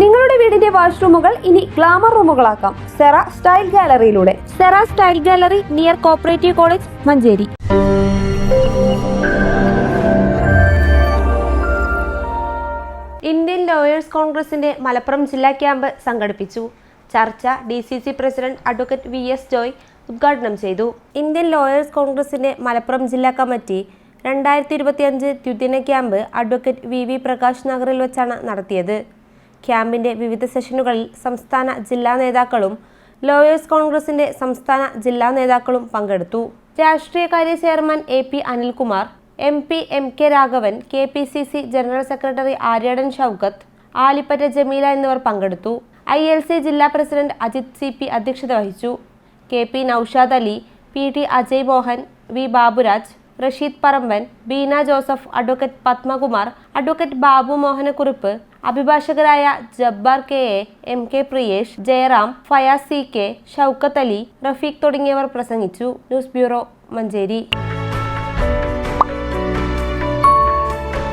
നിങ്ങളുടെ വീടിന്റെ വാഷ്റൂമുകൾ ഇനി ഗ്ലാമർ റൂമുകളാക്കാം. Cera style ഗാലറിയിലൂടെ. Sera style gallery near cooperative college Manjeri. Indian lawyers കോൺഗ്രസിന്റെ മലപ്പുറം ജില്ലാ ക്യാമ്പ് സംഘടിപ്പിച്ചു. ചർച്ച D C C president advocate V S Joy ഉദ്ഘാടനം ചെയ്തു. ഇന്ത്യൻ ലോയേഴ്സ് കോൺഗ്രസിന്റെ മലപ്പുറം ജില്ലാ കമ്മിറ്റി രണ്ടായിരത്തി ഇരുപത്തിയഞ്ച് ദ്വിദിന camp advocate V V Prakash നഗറിൽ വെച്ചാണ് നടത്തിയത്. ക്യാമ്പിന്റെ വിവിധ സെഷനുകളിൽ സംസ്ഥാന ജില്ലാ നേതാക്കളും ലോയേഴ്സ് കോൺഗ്രസിന്റെ സംസ്ഥാന ജില്ലാ നേതാക്കളും പങ്കെടുത്തു. രാഷ്ട്രീയകാര്യ chairman A P Anilkumar M P M K Raghavan K P C C general secretary Aryadan Shoukath Alippatta Jameela എന്നിവർ പങ്കെടുത്തു. ഐ എൽ സി ജില്ലാ പ്രസിഡന്റ് അജിത് സി പി അധ്യക്ഷത വഹിച്ചു. K P Noushad Ali P T Ajay Mohan V Baburaj Rasheed Paramban Beena Joseph advocate Padmakumar advocate Babu Mohanakurup അഭിഭാഷകരായ Jabbar K A M K Priyesh Jayaram Fayas C K Shoukath Ali Rafeeq തുടങ്ങിയവർ പ്രസംഗിച്ചു. News bureau Manjeri.